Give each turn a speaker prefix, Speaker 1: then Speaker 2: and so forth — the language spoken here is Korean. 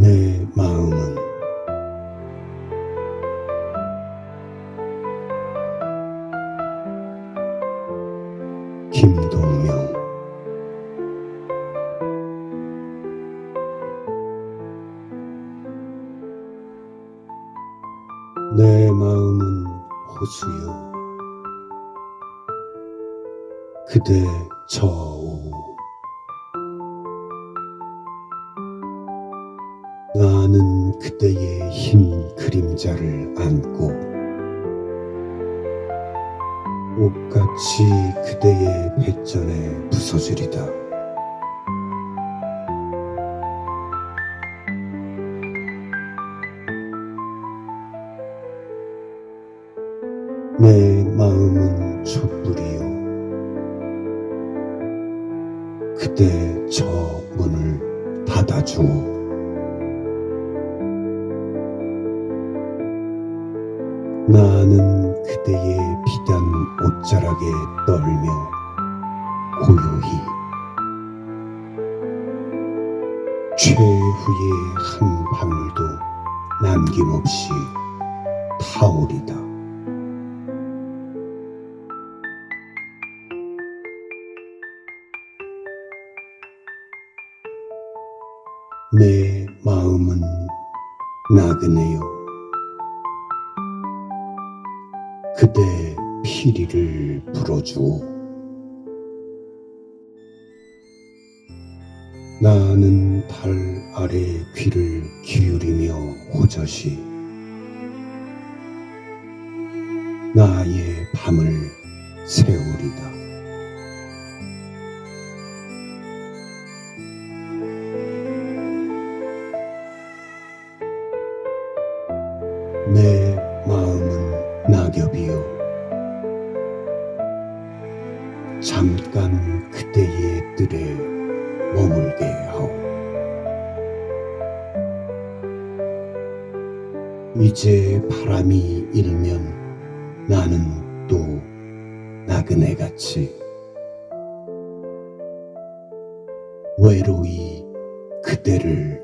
Speaker 1: 내 마음은. 김동명. 내 마음은 호수여 그대 저 나는 그대의 흰 그림자를 안고 옷같이 그대의 배전에 부서지리다. 내 마음은 촛불이요. 그대 저 문을 닫아주오. 나는 그대의 비단 옷자락에 떨며 고요히 최후의 한 방울도 남김없이 타오리다. 내 마음은 나그네요. 그대 피리를 불어주오. 나는 달 아래 귀를 기울이며 호젓이 나의 밤을 세우리다. 내 낙엽이요. 잠깐 그대의 뜰에 머물게 하오. 이제 바람이 일면 나는 또 나그네 같이 외로이 그대를